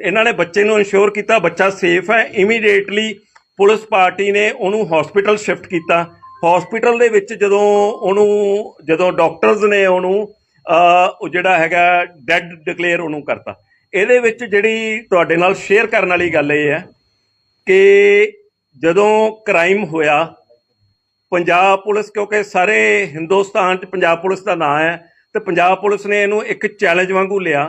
ਇਹਨਾਂ ਨੇ ਬੱਚੇ ਨੂੰ ਇਨਸ਼ੋਰ ਕੀਤਾ, ਬੱਚਾ ਸੇਫ ਹੈ। ਇਮੀਡੀਏਟਲੀ ਪੁਲਿਸ ਪਾਰਟੀ ਨੇ ਉਹਨੂੰ ਹਸਪੀਟਲ ਸ਼ਿਫਟ ਕੀਤਾ। ਹਸਪੀਟਲ ਦੇ ਵਿੱਚ ਜਦੋਂ ਉਹਨੂੰ, ਜਦੋਂ ਡਾਕਟਰਸ ਨੇ ਉਹਨੂੰ ਉਹ ਜਿਹੜਾ ਹੈਗਾ ਡੈੱਡ ਡਿਕਲੇਅਰ ਉਹਨੂੰ ਕਰਤਾ। ਇਹਦੇ ਵਿੱਚ ਜਿਹੜੀ ਤੁਹਾਡੇ ਨਾਲ ਸ਼ੇਅਰ ਕਰਨ ਵਾਲੀ ਗੱਲ ਇਹ ਹੈ ਕਿ ਜਦੋਂ ਕ੍ਰਾਈਮ ਹੋਇਆ, ਪੰਜਾਬ ਪੁਲਿਸ, ਕਿਉਂਕਿ ਸਾਰੇ ਹਿੰਦੁਸਤਾਨ 'ਚ ਪੰਜਾਬ ਪੁਲਿਸ ਦਾ ਨਾਂ ਹੈ, ਤੇ ਪੰਜਾਬ ਪੁਲਿਸ ਨੇ ਇਹਨੂੰ ਇੱਕ ਚੈਲੰਜ ਵਾਂਗੂ ਲਿਆ।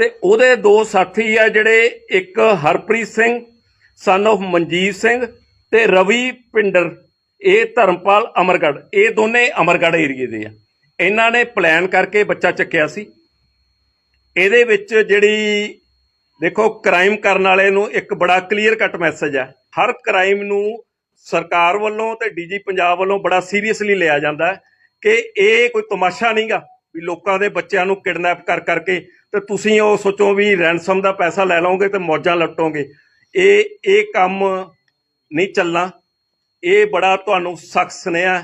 ਤੇ ਉਹਦੇ ਦੋ ਸਾਥੀ ਆ ਜਿਹੜੇ, ਇੱਕ ਹਰਪ੍ਰੀਤ ਸਿੰਘ ਸਨ of ਮਨਜੀਤ ਸਿੰਘ ਤੇ ਰਵੀ ਪਿੰਡਰ। ਇਹ ਧਰਮਪਾਲ ਅਮਰਗੜ ਇਹ ਦੋਨੇ ਅਮਰਗੜ ਏਰੀਏ ਦੇ ਆ। ਇਹਨਾਂ ਨੇ ਪਲਾਨ ਕਰਕੇ ਬੱਚਾ ਚੱਕਿਆ ਸੀ। ਇਹਦੇ ਵਿੱਚ ਜਿਹੜੀ, ਦੇਖੋ ਕ੍ਰਾਈਮ ਕਰਨ ਵਾਲੇ ਨੂੰ ਇੱਕ ਬੜਾ ਕਲੀਅਰ ਕੱਟ ਮੈਸੇਜ ਹੈ ਹਰ ਕ੍ਰਾਈਮ ਨੂੰ ਸਰਕਾਰ ਵੱਲੋਂ ਤੇ ਡੀਜੀ ਪੰਜਾਬ ਵੱਲੋਂ ਬੜਾ ਸੀਰੀਅਸਲੀ ਲਿਆ ਜਾਂਦਾ ਕਿ ਇਹ ਕੋਈ ਤਮਾਸ਼ਾ ਨਹੀਂਗਾ ਵੀ ਲੋਕਾਂ ਦੇ ਬੱਚਿਆਂ ਨੂੰ ਕਿਡਨੈਪ ਕਰ ਕਰਕੇ ਤੇ ਤੁਸੀਂ ਉਹ ਸੋਚੋ ਵੀ ਰੈਂਸਮ ਦਾ ਪੈਸਾ ਲੈ ਲਓਗੇ ਤੇ ਮੌਜਾਂ ਲੁੱਟੋਗੇ। ਇਹ ਇਹ ਕੰਮ ਨਹੀਂ ਚੱਲਣਾ। ਇਹ ਬੜਾ ਤੁਹਾਨੂੰ ਸਖਤ ਸੁਨੇਹਾ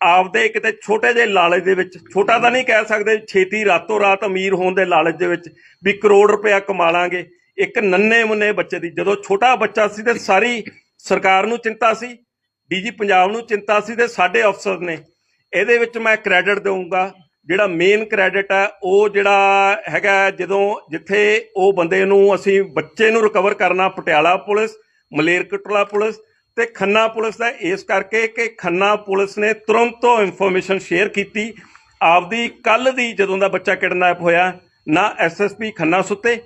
ਆਪਦੇ ਕਿਤੇ ਛੋਟੇ ਜਿਹੇ ਲਾਲਚ ਦੇ ਵਿੱਚ, ਛੋਟਾ ਤਾਂ ਨਹੀਂ ਕਹਿ ਸਕਦੇ ਛੇਤੀ ਰਾਤੋਂ ਰਾਤ ਅਮੀਰ ਹੋਣ ਦੇ ਲਾਲਚ ਦੇ ਵਿੱਚ ਵੀ ਕਰੋੜ ਰੁਪਇਆ ਕਮਾ ਲਾਂਗੇ। ਇੱਕ ਨੰਨੇ ਮੁੰਨੇ ਬੱਚੇ ਦੀ, ਜਦੋਂ ਛੋਟਾ ਬੱਚਾ ਸੀ ਤੇ ਸਾਰੀ ਸਰਕਾਰ ਨੂੰ ਚਿੰਤਾ ਸੀ, ਡੀਜੀ ਪੰਜਾਬ ਨੂੰ ਚਿੰਤਾ ਸੀ ਤੇ ਸਾਡੇ ਅਫਸਰ ਨੇ। ਇਹਦੇ ਵਿੱਚ ਮੈਂ ਕ੍ਰੈਡਿਟ ਦੇਵਾਂਗਾ ਜਿਹੜਾ ਮੇਨ ਕ੍ਰੈਡਿਟ ਹੈ, ਉਹ ਜਿਹੜਾ ਹੈਗਾ ਜਦੋਂ ਜਿੱਥੇ ਉਹ ਬੰਦੇ ਨੂੰ ਅਸੀਂ ਬੱਚੇ ਨੂੰ ਰਿਕਵਰ ਕਰਨਾ, ਪਟਿਆਲਾ ਪੁਲਿਸ, ਮਲੇਰਕੋਟਲਾ ਪੁਲਿਸ ਤੇ ਖੰਨਾ ਪੁਲਿਸ ਦਾ, ਇਸ ਕਰਕੇ ਕਿ ਖੰਨਾ ਪੁਲਿਸ ਨੇ ਤੁਰੰਤ ਉਹ ਇਨਫੋਰਮੇਸ਼ਨ ਸ਼ੇਅਰ ਕੀਤੀ। ਆਪਦੀ ਕੱਲ ਦੀ ਜਦੋਂ ਦਾ ਬੱਚਾ ਕਿਡਨੈਪ ਹੋਇਆ, ਨਾ ਐਸਐਸਪੀ ਖੰਨਾ ਸੁੱਤੇ,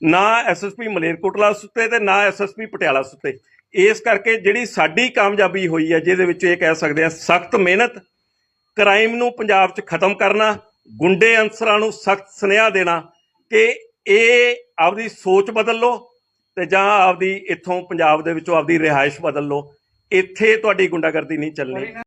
ਨਾ ਐਸਐਸਪੀ ਮਲੇਰਕੋਟਲਾ ਸੁੱਤੇ ਤੇ ਨਾ ਐਸਐਸਪੀ ਪਟਿਆਲਾ ਸੁੱਤੇ। ਇਸ ਕਰਕੇ ਜਿਹੜੀ ਸਾਡੀ ਕਾਮਯਾਬੀ ਹੋਈ ਹੈ, ਜਿਹਦੇ ਵਿੱਚ ਇਹ ਕਹਿ ਸਕਦੇ ਆ ਸਖਤ ਮਿਹਨਤ ਕ੍ਰਾਈਮ ਨੂੰ ਪੰਜਾਬ 'ਚ ਖਤਮ ਕਰਨਾ, ਗੁੰਡੇ ਅਨਸਰਾਂ ਨੂੰ ਸਖਤ ਸੁਨੇਹਾ ਦੇਣਾ, ਕਿ ਇਹ ਆਪਦੀ ਸੋਚ ਬਦਲ ਲਓ ਤੇ ਜਾਂ ਆਪਦੀ ਇੱਥੋਂ ਪੰਜਾਬ ਦੇ ਵਿੱਚੋਂ ਆਪਦੀ ਰਿਹਾਇਸ਼ ਬਦਲ ਲਓ। ਇੱਥੇ ਤੁਹਾਡੀ ਗੁੰਡਾਗਰਦੀ ਨਹੀਂ ਚੱਲਣੀ।